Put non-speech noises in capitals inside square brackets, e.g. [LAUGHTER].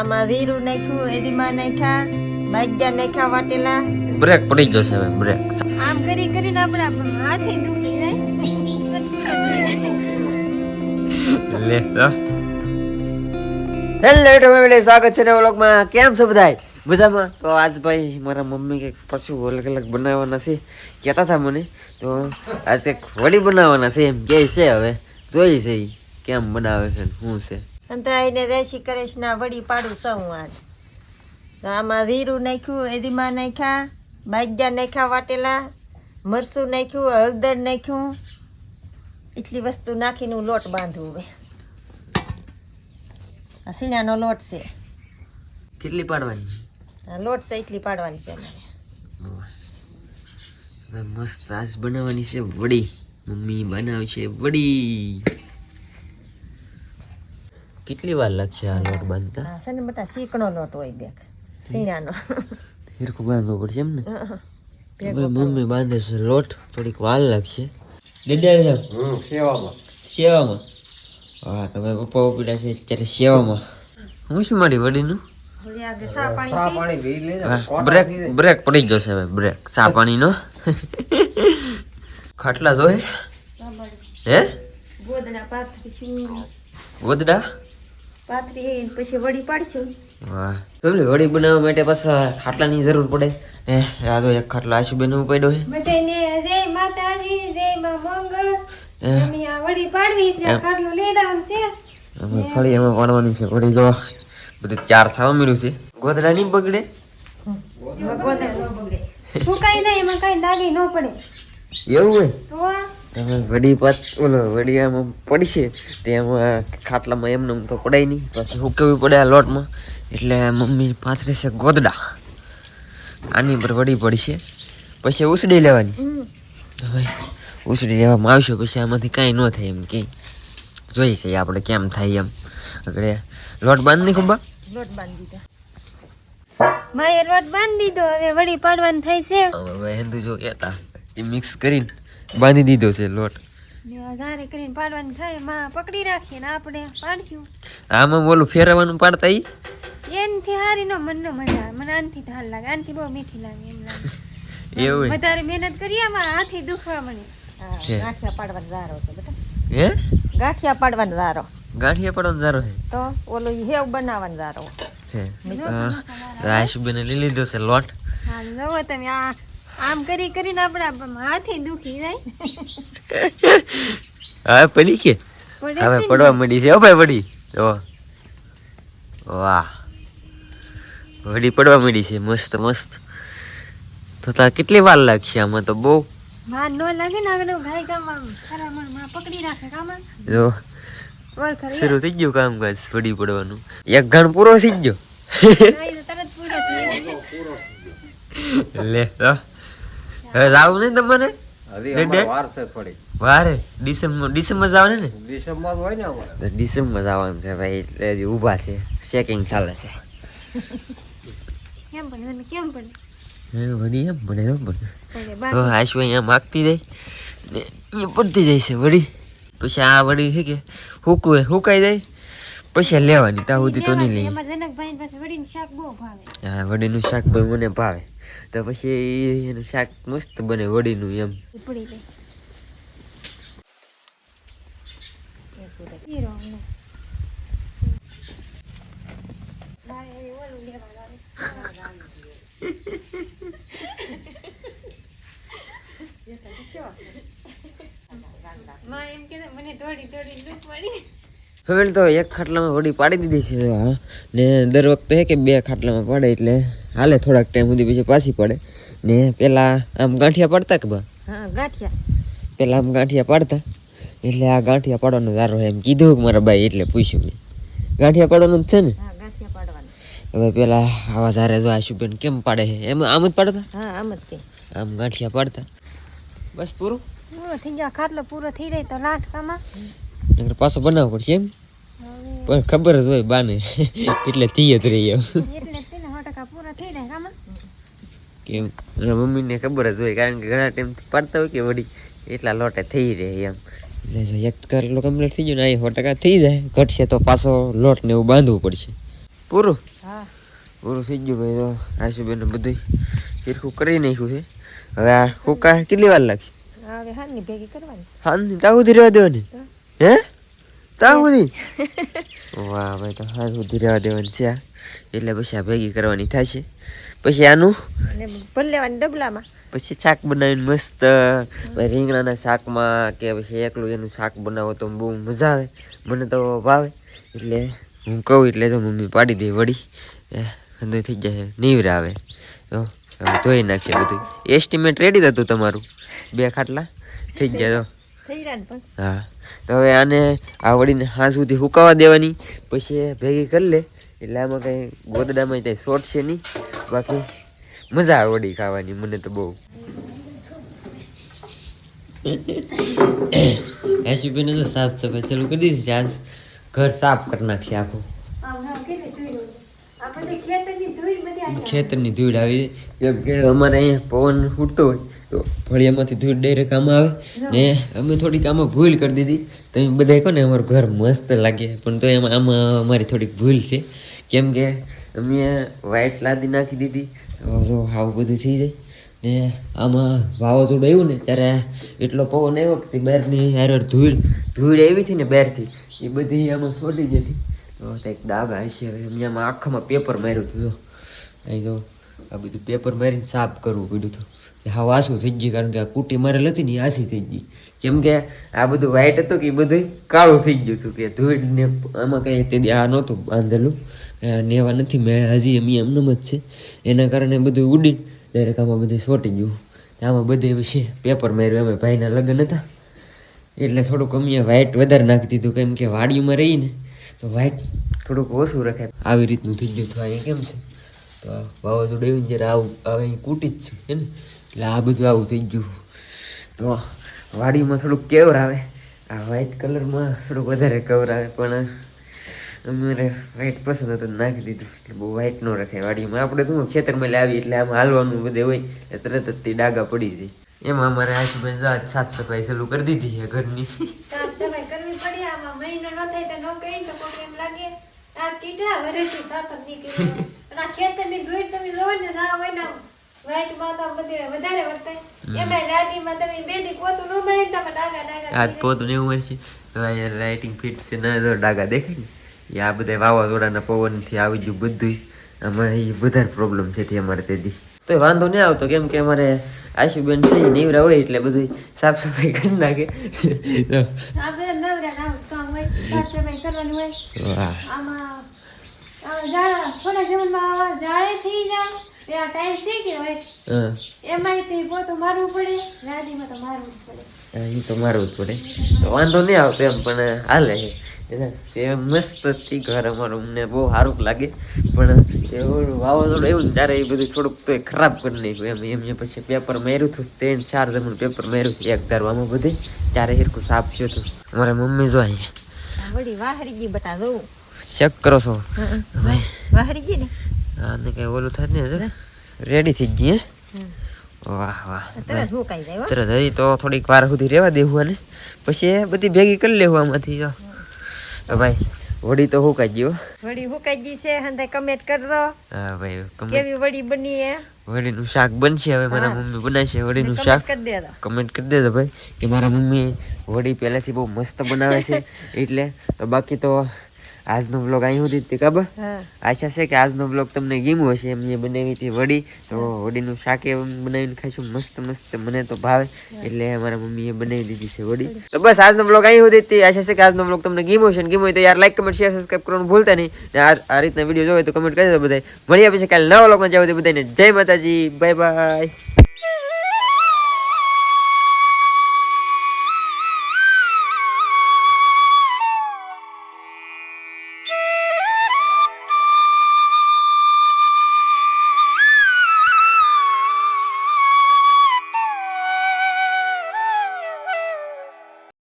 આમાં વીરું નાખ્યું એદીમાં નાખ્યા બાજ્યા નાખ્યા વાટેલા બ્રેક પડી જશે હવે બ્રેક આમ કરી કરીને આપણે હાથે દુખી જાય. લે તો હેલો ફેમિલી સ્વાગત છે નવા વ્લોગમાં. કેમ છો બધાય? મજામાં? તો આજ ભાઈ મારા મમ્મી કંઈક પશુ અલગ અલગ બનાવવાના છે. કહેતા હતા મને તો આજ કંઈક વડી બનાવવાના છે એમ. કહે છે હવે? જોઈ છે કેમ બનાવે છે શું છે. અંતરાઈને રેશી ના વડી પાડું સૌ આજ. તો આમાં વીરું નાખ્યું એદીમાં નાખ્યા બાજ્યા નાખ્યા વાટેલા મરસું નાખ્યું હળદર નાખ્યું. એટલી વસ્તુ નાખીને હું લોટ બાંધું હવે. આ સીણાનો લોટ છે. કેટલી પાડવાની? આ લોટ છે એટલી પાડવાની છે અમારે. મસ્ત આજ બનાવવાની છે વડી. મમ્મી બનાવશે વડી. કેટલી વાર લાગશે આ લોટ બાંધતા? છે ને બટા શીકણો લોટ હોય બેક સીણાનો. હિરખું બાંધવો પડશે એમ ને મમ્મી બાંધે છે લોટ થોડીક વાર લાગશે. દીદા સેવામાં. સેવામાં? હા તમે પપ્પા ઉપડ્યા છે અત્યારે સેવામાં. હું શું મારી વડીનું? બ્રેક બ્રેક પડી જશે હવે બ્રેક સા પાણીનો? ખાટલા જોએ હે? ગોદડા? પાથરી પછી વડી પાડીશું. ફેમિલી વડી બનાવવા માટે પછી ખાટલાની જરૂર પડે. હે આ તો એક ખાટલો આશુબેન પડ્યો છે બધાને જય માતાજી જય માં મંગળ. અમે આ વડી પાડવી એટલે એમ. લઈ લેવાનું છે. અમે ફરી એમાં પાડવાની છે. વડી જો બધું ચાર થવા મળ્યું છે. ગોદડા નહીં બગડે? ગોદડા. ન બગડે ફૂંકાઈ નહીં એમાં કઈ દાગી ન પડે. એવું હોય? તો તમે વડી પાત ઓલો વડી પડી પડશે તે એમાં ખાટલામાં એમને એમ તો પડાય નહીં. પછી હુકવવી પડે આ લોટમાં? એટલે મમ્મી પાથરે છે ગોદડા. આની પર વડી પડશે. પછી ઉસડી લેવાની. હવે ઉસડી લેવામાં આવશે પછી આમાંથી કાંઈ ન થાય એમ કે. જોઈ છે આપણે કેમ થાય એમ. આગળ લોટ બાંધ નહીં ખબર લોટ બાંધી દીધા. માએ લોટ બાંધી દીધો હવે વડી પાડવાની થઈ છે. હવે હિન્દુ જો કહેતા એ મિક્સ કરીને બાંધી દીધો છે લોટ. વધારે કરીને પાડવાની થાયમાં પકડી રાખીએ ને આપણે પાડશું. આમાં બોલું ફેરવવાનું પાડતા ઈ? એનથી હારી નો મન નો મજા આવે. મને આનથી હાલ લાગે આનથી બહુ મીઠી લાગે એમ લાગે. [LAUGHS] એવું વધારે મહેનત કરીએ આમાં હાથી દુખવા મને. ગાંઠિયા પાડવાનો ધારો છે બેટા. હે? ગાંઠિયા પાડવાનો ધારો ગાંઠિયા પડવાનો સારો છે તો ઓલો હેવ બનાવવાનો ધારો છે. આશુબેને લઈ લીધો છે લોટ. હા જો તમે આ આમ કરી કરીને આપણે હાથી દુખી જાય હવે પડી કે? હવે પડવા મળી છે હવે પડી જો. વાહ. વડી પડવા મળી છે. મસ્ત મસ્ત. તો તા કેટલી વાર લાગશે આમાં તો? બહુ. વાર નો લાગે ને આગળ ગાય કામ આમ ખરા માં પકડી રાખે કામાં જો. શરૂ થઈ ગયું કામકાજ વડી પડવાનું. એક ઘણ પૂરો થઈ ગયો. તો લે તો જાવું નહીં તમારે હજી ડેડ અમારે ડેડ? વાર છે થોડી વારે? ડિસેમ્બર ડિસેમ્બર જવાનું ને? ડિસેમ્બર હોય ને અમારે. ડિસેમ્બર જવાનું છે ભાઈ એટલે હજી ઊભા છે. ચેકિંગ ચાલે છે. કેમ પડે કેમ પડે વડી એમ બને એમ બને તો આશુ અહીંયા માગતી જાય ને પડતી જાય છે વડી પછી આ વડી છે કે હુકવે હુકાઈ જાય. પછી લેવાની ત્યાં સુધી તો નહીં લઈએ એમાં જનકભાઈ પાસે વડીનું શાક બહુ ભાવે હા વડીનું શાક પણ મને ભાવે તો પછી ઈ એનું શાક મસ્ત બને વડીનું એમ એ પડી જાય હીરો ને. મારે હવે ઓલું લેવા લાવે. માં એમ કે મને દોડી દોડી દુખ પડી ફેમિલી તો એક ખાટલામાં વડી પાડી દીધી છે ને દર વખતે કે બે ખાટલામાં પાડે એટલે હાલે થોડાક ટાઈમ સુધી પછી પાછી પડે. ને પેલા આમ ગાંઠિયા પાડતા કે બા? ગાંઠિયા. પેલા આમ ગાંઠિયા પાડતા. એટલે આ ગાંઠિયા પાડવાનો સારો એમ કીધું કે મારા ભાઈ એટલે પૂછ્યું મેં. ગાંઠિયા પાડવાનું જ છે ને? હવે પેલા આવા ધારે જો આશુબેન કેમ પાડે છે એમ આમ જ પાડતા? આમ જ આમ ગાંઠિયા પાડતા. બસ પૂરું? પૂરો થઈ જાય ખાટલો પૂરો થઈ જાય તો લાટકામાં. પાછો બનાવવો પડશે એમ? પણ ખબર જ હોય બાને. એટલે થઈ જ રહી એમ. એટલે તેને સો ટકા પૂરો થઈ જાય કામાં. મારા મમ્મીને ખબર જ હોય કારણ કે ઘણા ટાઈમથી પાડતા હોય કે વળી એટલા લોટે થઈ રહે એમ. એટલે જો એક કરેલો કમ્પ્લીટ થઈ ગયો ને અહીં સો ટકા થઈ જાય. ઘટશે તો પાછો લોટ ને એવું બાંધવું પડશે. પૂરું? પૂરું થઈ ગયું ભાઈ તો આશુબેન બધું સરખું કરી નાખ્યું છે. હવે આ હુકા કેટલી વાર લાગશે? હવે હાલની ભેગી કરવાની. હા ત્યાં સુધી રહેવા દેવાની. હે? ત્યાં સુધી [LAUGHS] વાહ ભાઈ તો હાલ સુધી રહેવા દેવાની છે એટલે પછી આ ભેગી કરવાની થશે. પછી આનું? લેવાની ડબલામાં. પછી શાક બનાવીને મસ્ત રીંગણાના શાકમાં કે પછી એકલું એનું શાક બનાવો તો બહુ મજા આવે. મને તો ભાવે. એટલે હું કહું એટલે તો મમ્મી પાડી દે વળી અંદર થઈ જાય નીવરા આવે તો ધોઈ નાખશે બધું. એસ્ટિમેટ રેડી હતું તમારું. બે ખાટલા. થઈ ગયા તો. હા. તો હવે આને આ વળીને હાં સુધી સુકાવા દેવાની. પછી ભેગી કરી લે. એટલે આમાં કંઈ ગોદડામાં કંઈ શોર્ટ છે નહીં. બાકી મજા આવે વડી ખાવાની મને તો બહુ. એસયુપીને તો સાફ સફાઈ ચાલુ કરી દીધી આજ ઘર સાફ કરી નાખશે આખું. ખેતરની ધૂળ આવી જેમ કે અમારે અહીંયા પવન ઉઠતો હોય તો ફળિયામાંથી ધૂળ ડાયરેક્ટ કામ આવે. ને અમે થોડીક આમાં ભૂલ કરી દીધી. તો એ બધા કહો ને અમારું ઘર મસ્ત લાગે. પણ તો એમાં આમાં અમારી થોડીક ભૂલ છે. કેમ કે અમે વ્હાઈટ લાદી નાખી દીધી. તો આવું બધું થઈ જાય. ને આમાં વાવાઝોડું આવ્યું ને ત્યારે એટલો પવન આવ્યો કે બહારની હારે ધૂળ ધૂળ આવી હતી ને બહારથી. એ બધી આમાં છોડી જતી તો એક ડાઘ હશે હવે. એમ આખામાં પેપર માર્યું હતું અહીં તો આ બધું પેપર મારીને સાફ કરવું પડ્યું હતું. કે હા આસું થઈ ગયું, કારણ કે આ કુટી મારેલ હતી ને આસી થઈ ગઈ. કેમ કે આ બધું વ્હાઈટ હતું કે એ બધું કાળું થઈ ગયું હતું કે ધોઈને આમાં કંઈ તે આ નહોતું બાંધેલું. નેવા નથી, મેં હજી એમ એમનેમ જ છે. એના કારણે બધું ઉડી ડાયરેક્ટ આમાં બધું સોટી ગયું. આમાં બધે છે પેપર માર્યું, અમે ભાઈના લગ્ન હતા. એટલે થોડુંક અમે વ્હાઈટ વધારે નાખી દીધું, કેમ કે વાડીમાં રહીને તો વ્હાઈટ થોડુંક ઓછું રખાય. આવી રીતનું થઈ ગયું તો અહીંયા કેમ છે? તો વાવાઝોડું ને જ્યારે આવું હવે અહીં કૂટી જ છે ને? એટલે આ બધું આવું થઈ ગયું. તો વાડીમાં થોડુંક કેવર આવે. આ વ્હાઈટ કલરમાં થોડુંક વધારે કવર આવે, પણ અમારે વ્હાઈટ પસંદ હતું નાખી દીધું. એટલે બહુ વ્હાઈટ ન રખાય વાડીમાં. આપણે તો ખેતરમાં લાવી એટલે આમ હાલવાનું બધે હોય, એટલે તરત જ તે ડાગા પડી જાય. એમાં અમારે આજ સાફ સફાઈ ચાલુ કરી દીધી છે ઘરની. સાફ સફાઈ કરવી પડી, આમાં મહિનો ન થાય તો ન કહી તો એમ લાગે આ કેટલા વર્ષથી સાફ નીકળી આ ખેતરની ધૂળ તમે જોવો ને ના હોય ને વાઈટ માતા બધે વધારે વર્તાય. એમાં રાતીમાં તમે બે દી પોતું ન મારી તમે ડાગા ડાગા આજ પોતું એવું ઉમર છે. રાઇટિંગ ફિટ છે ના તો ડાગા દેખાય ને. આ બધા વાવાઝોડાના પવનથી આવી ગયું બધું અમારે એ વધારે પ્રોબ્લેમ છે તે અમારે તેથી તો વાંધો નહીં આવતો કેમ કે અમારે આશુબેન છે નીવરા હોય એટલે બધું સાફ સફાઈ કરી નાખે. આપણે નવરા ના કામ હોય સાફ સફાઈ કરવાની હોય. આમાં થોડા જીવનમાં જાળે થઈ જાય એ આ ટાઈમ શીખી હોય હા. એમાંયથી પોતું મારવું પડે રાદીમાં તો મારવું જ પડે. એ તો મારવું જ પડે. તો વાંધો નહીં આવતો એમ પણ હાલે. એના મસ્તથી ઘર અમારું. અમને બહુ સારું લાગે. પણ એવું વાવાઝોડું એવું ને ત્યારે એ બધું થોડુંક તો ખરાબ કરી નાખ્યું એમ. એમ પછી પેપર માર્યું હતું ત્રણ ચાર જમણ પેપર માર્યું હતું એક ધારવામાં બધે. ત્યારે હિરકું સાફ થયું હતું. મારા મમ્મી જો અહીંયા. વળી વાહરી ગઈ બટા જોવું ચેક કરો છો. વાહરી ગઈ ને? આને કઈ ઓલું થાય ને રેડી થઈ ગઈ વાહ વાહ. તરત હજી તો થોડીક વાર સુધી રહેવા દેવું અને પછી બધી ભેગી કરી લેવું આમાંથી જો. ભાઈ વડી તો હુકાઈ ગયો? વડી હુકાઈ ગઈ છે? હંતે કમેન્ટ કરજો હા ભાઈ કેવી વડી બની હે વડી નું શાક બનશે હવે મારા મમ્મી બનાવશે વડી નું શાક. કરી દેજો. કમેન્ટ કરી દેજો ભાઈ કે મારા મમ્મી વડી પહેલાથી બહુ મસ્ત બનાવે છે. [LAUGHS] એટલે તો બાકી તો આજનો બ્લોગ અહીં સુધી તે ખબર? આશા છે કે આજનો બ્લોગ તમને ગમ્યો હશે એમને બનાવી હતી વડી. તો વડીનું શાક એ બનાવીને ખાઈશું. મસ્ત મસ્ત મને તો ભાવે. એટલે મારા મમ્મીએ બનાવી દીધી છે વડી. તો બસ આજનો બ્લોગ અહીં સુધી તે. આશા છે કે આજનો બ્લોગ તમને ગમ્યો હશે. ગમ્યો હોય તો યાર લાઈક કમેન્ટ શેર સબસ્ક્રાઈબ કરવાનું ભૂલતા નહીં. આ રીતના વીડિયો જોવે તો કમેન્ટ કરી દો બધા મળીએ પછી કાલે નવા બ્લોગમાં જાવ બધાને જય માતાજી. Bye bye